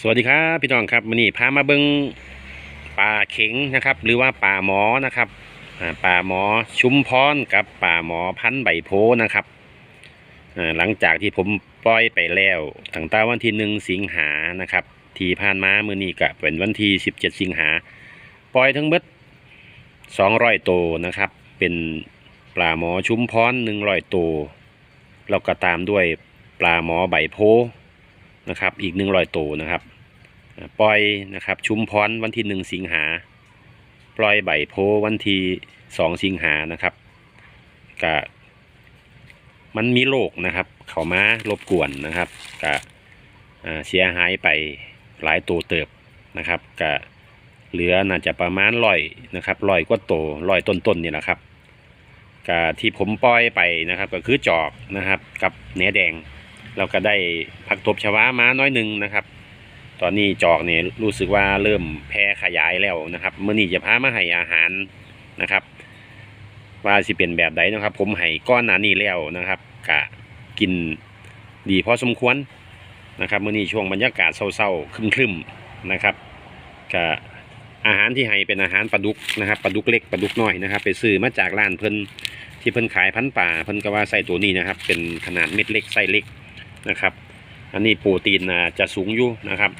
สวัสดีครับพี่น้องครับวันนี้พามาเบิงป่าเข็งนะครับ หรือว่าป่าหมอนะครับป่าหมอชุมพรกับป่าหมอพันใบโพนะครับหลังจากที่ผมปล่อยไปแล้วตั้งแต่วันที่หนึ่งสิงหานะครับที่ผ่านมามือนี้ก็เป็นวันที่สิบเจ็ดสิงหาปล่อยทั้งเบิดสองร้อยตัวนะครับ เป็นปลาหมอชุมพรหนึ่งร้อยตัวแล้วก็ตามด้วยปลาหมอใบโพ นะครับ อีกหนึ่งรอยตัวนะครับ ปล่อยนะครับ ชุมพรวันที่หนึ่งสิงหา ปล่อยใบโพวันที่สองสิงหานะครับกะมันมีโรคนะครับ เขามารบกวนนะครับกะเสียหายไปหลายตัวเติบนะครับกะเหลือน่าจะประมาณร้อยนะครับร้อยกว่าตัวร้อยต้นๆนี่แหละครับกะที่ผมปล่อยไปนะครับ ก็คือจอกนะครับ กับเนื้อแดง เราก็ได้ผักตบชวามาน้อยหนึ่งนะครับ ตอนนี้จอกเนี่ยรู้สึกว่าเริ่มแพร่ขยายแล้วนะครับเมื่อนี้จะพามาให้อาหารนะครับ ว่าสิเป็นแบบใดนะครับ ผมให้ก้อนหนานี้แล้วนะครับกะกินดีพอสมควรนะครับเมื่อนี้ช่วงบรรยากาศเศร้าๆครึมๆนะครับกะอาหารที่ให้เป็นอาหารปลาดุกนะครับปลาดุกเล็กปลาดุกน้อยนะครับ ไปซื้อมาจากร้านเพิ่นที่เพิ่นขายพันป่าเพิ่นก็ว่าใส่ตัวนี้นะครับ เป็นขนาดเม็ดเล็กไส้เล็ก นะครับ อันนี้โปรตีนจะสูงอยู่นะครับ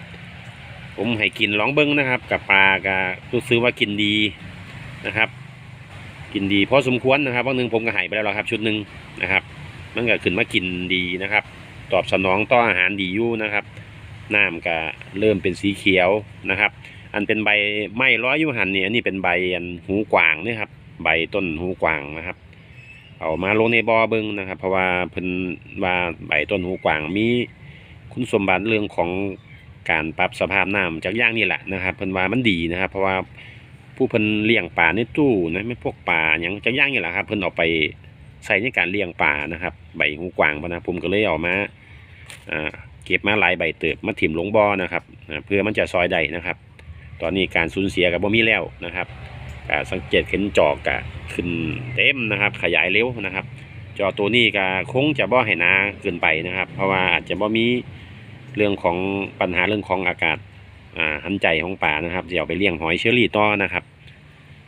ผมให้กินลองเบิ้งนะครับ กับปลากับรู้สึกว่ากินดีนะครับ กินดีพอสมควรนะครับวันหนึ่งผมก็หายไปแล้วครับ ชุดหนึ่งนะครับมันก็ขึ้นมากินดีนะครับ ตอบสนองต่ออาหารดีอยู่นะครับน้ำก็เริ่มเป็นสีเขียวนะครับ อันเป็นใบไม้ร้อยยุหันเนี่ยอันนี้เป็นใบอันหูกวางนี่ครับใบต้นหูกวางนะครับ เอามาลงในบ่อเบิงนะครับ เพราะว่าเพิ่นว่าใบต้นหูกวางมีคุณสมบัติเรื่องของการปรับสภาพน้ำจากย่างนี่แหละนะครับเพิ่นว่ามันดีนะครับ เพราะว่าผู้เพิ่นเลี้ยงปลาในตู้นะไม่พวกปลาหยังจากย่างนี่แหละครับ เพิ่นเอาไปใส่ในการเลี้ยงปลานะครับ ใบหูกวางพนะผมก็เลยเอามาเก็บมาหลายใบเติบมาถิ่มลงบ่อนะครับเพื่อมันจะซอยได้นะครับ ตอนนี้การสูญเสียกับบ่มีแล้วนะครับ สังเกตเห็นจอกกะขึ้นเต็มนะครับ ขยายเร็วนะครับ จอตัวนี้ก็คงจะบ่ให้นาเกินไปนะครับ เพราะว่าอาจจะบ่มีเรื่องของปัญหาเรื่องของอากาศอ่าหันใจของป่านะครับจะเอาไปเลี้ยงหอยเชอรี่ต่อนะครับ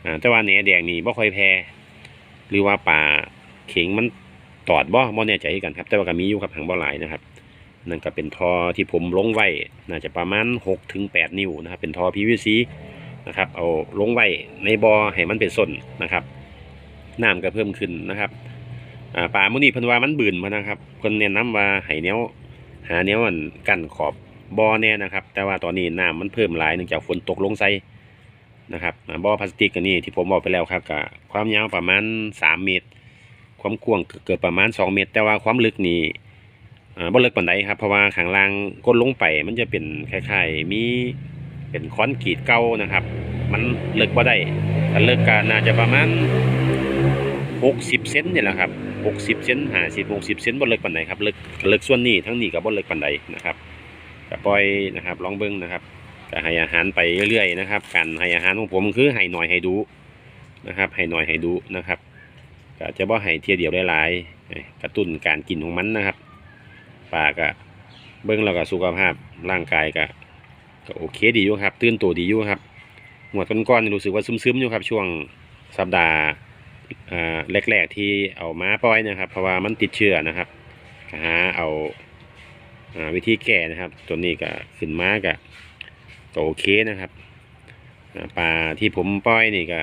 อ่าแต่ว่าเนื้อแดงนี่บ่ค่อยแพ้หรือว่าป่าเข็งมันตอดบ่บ่แน่ใจกันครับ แต่ว่าก็มีอยู่ครับหางบ่หลายนะครับนั่นก็เป็นท่อที่ผมลงไว้ น่าจะประมาณ6ถึง8นิ้วนะครับ เป็นท่อ PVC นะครับ เอาลงไว้ในบ่อให้มันเป็นส้นนะครับน้ำก็เพิ่มขึ้นนะครับอ่าปลาหมุนีพิ่นว่ามันบืนมานะครับเพิ่นแนะนำว่าให้แนวหาแนวอันกั้นขอบบ่อแน่นะครับ แต่ว่าตอนนี้น้ำมันเพิ่มหลายเนื่องจากฝนตกลงใส่นะครับอ่าบ่อพลาสติกอันนี้ที่ผมบอกไปแล้วครับกับความยาวประมาณ 3 เมตร ความกว้างเกิดประมาณ 2 เมตร แต่ว่าความลึกนี่อ่าบ่ลึกปานใดครับเพราะว่าข้างล่างก้นลงไปมันจะเป็นคล้ายๆมี เป็นคอนกรีตเก่านะครับ มันเลิกบ่ได้ถ้าเลิกก็น่าจะประมาณ60เซนนี่แหละครับ60เซน50 60เซนบ่เลิกปานใดครับเลิกเลิกส่วนนี้ทั้งนี้ก็บ่เลิกปานใดนะครับก็ปล่อยนะครับลองเบิ่งนะครับก็ให้อาหารไปเรื่อยๆนะครับ การให้อาหารของผมคือให้หน่อยให้ดูนะครับ ให้หน่อยให้ดูนะครับก็จะบ่ให้เทียเดียวหลายๆกระตุ้นการกินของมันนะครับปลาก็เบิ่งแล้วก็สุขภาพร่างกายก็ ก็โอเคดีอยู่ครับ ตื่นตัวดีอยู่ครับหมวดก้อนๆรู้สึกว่าซึมๆอยู่ครับ ช่วงสัปดาห์แรกๆที่เอามาปล่อยนะครับ เพราะว่ามันติดเชื้อนะครับหาเอาอวิธีแก้นะครับ ตัวนี้ก็ขึ้นมาก็ก็โอเคนะครับปลาที่ผมปล่อยนี่ก็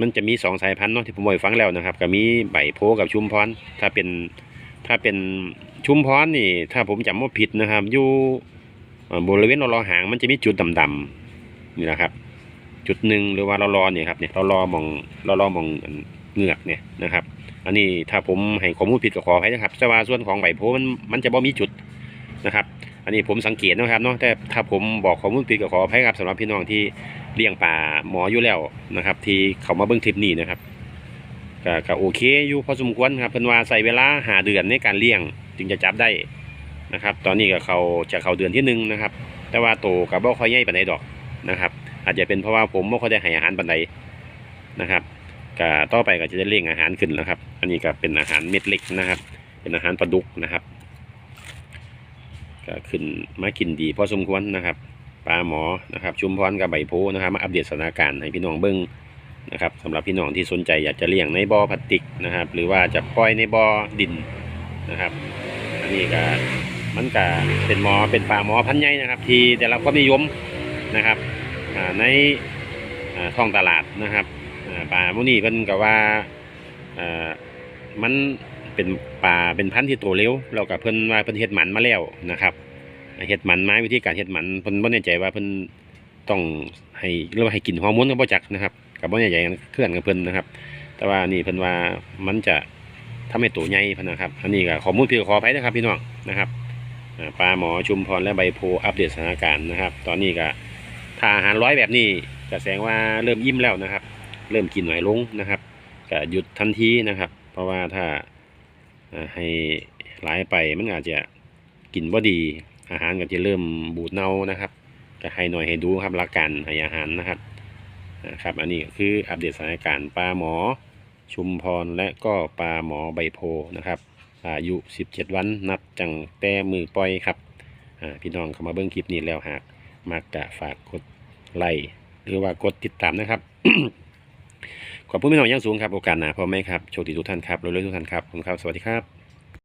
มันจะมีสองสายพันธุ์เนาะที่ผมบอกให้ฟังแล้วนะครับ ก็มีใบโพกับชุมพรถ้าเป็นถ้าเป็นชุมพรนี่ ถ้าผมจำว่าผิดนะครับอยู่ บริเวณรอหางมันจะมีจุดดำๆนี่นะครับ จุดหนึ่งหรือว่าเรารอเนี่ยครับเนี่ยเรารอมองเรารอมองเงือกเนี่ยนะครับ อันนี้ถ้าผมให้ข้อมูลผิดก็ขออภัยนะครับแต่ว่าส่วนของใบโพมันมันจะบ่มีจุดนะครับ อันนี้ผมสังเกตนะครับเนาะแต่ถ้าผมบอกข้อมูลผิดก็ขออภัยครับสำหรับพี่น้องที่เลี้ยงปลาหมออยู่แล้วนะครับ ที่เขามาเบิ่งคลิปนี้นะครับก็ก็โอเคอยู่พอสมควรครับเพิ่นว่าใส่เวลาหาเดือนในการเลี้ยงจึงจะจับได้ นะครับ ตอนนี้ก็เขาจะเข้าเดือนที่หนึ่งนะครับ แต่ว่าโตกับบ่ค่อยใหญ่ปานใดดอกนะครับ อาจจะเป็นเพราะว่าผมไม่ค่อยได้ให้อาหารปานใดนะครับก็ต่อไปก็จะได้เลี้ยงอาหารขึ้นแล้วครับ อันนี้ก็เป็นอาหารเม็ดเล็กนะครับ เป็นอาหารปลาดุกนะครับก็ขึ้นมากินดีพอสมควรนะครับปลาหมอนะครับ ชุมพรกับใบโพนะครับ มาอัปเดตสถานการณ์ให้พี่น้องเบิ้งนะครับสำหรับพี่น้องที่สนใจอยากจะเลี้ยงในบ่อพลาสติกนะครับ หรือว่าจะปล่อยในบ่อดินนะครับ อันนี้ก็ มันก็เป็นหมอเป็นปลาหมอพันธุ์ใหญ่นะครับ ที่ได้รับความนิยมนะครับในอ่าท้องตลาดนะครับอ่าปลาพวกนี้เพิ่นก็ว่ามันเป็นปลาเป็นพันธุ์ที่โตเร็วแล้วก็เพิ่นว่าเพิ่นเฮ็ดหมันมาแล้วนะครับเฮ็ดหมันไมาวิธีการเฮ็ดหมันเพิ่นบ่แน่ใจว่าเพิ่นต้องให้หรือว่าให้กินฮอร์โมนก็บ่จักนะครับก็บ่แน่ใจกันเคลื่อนกับเพิ่นนะครับ แต่ว่านี่เพิ่นว่ามันจะทำให้ตัวใหญ่พะนะครับ อันนี้ก็ข้อมูลพี่ขอไปนะครับพี่น้องนะครับ ปลาหมอชุมพรและใบโพอัปเดตสถานการณ์นะครับ ตอนนี้ก็ถ้าอาหารร้อยแบบนี้ก็แสดงว่าเริ่มอิ่มแล้วนะครับ เริ่มกินหน่อยลงนะครับก็หยุดทันทีนะครับ เพราะว่าถ้าให้หลายไปมันอาจจะกินบ่ดี อาหารก็จะเริ่มบูดเน่านะครับก็ให้หน่อยให้ดูครับหลักการให้อาหารนะครับนะครับ อันนี้คืออัปเดตสถานการณ์ปลาหมอชุมพรและก็ปลาหมอใบโพนะครับ อายุ 17 วันนับจังแต่มือปล่อยครับพี่น้องเข้ามาเบิ้งคลิปนี้แล้วหากมากจะฝากกดไลค์หรือว่ากดติดตามนะครับ ขอบคุณพี่น้องอย่างสูงครับโอกาสหนาพอแม่ครับโชคดีทุกท่านครับรวยๆทุกท่านครับขอบคุณครับ สวัสดีครับ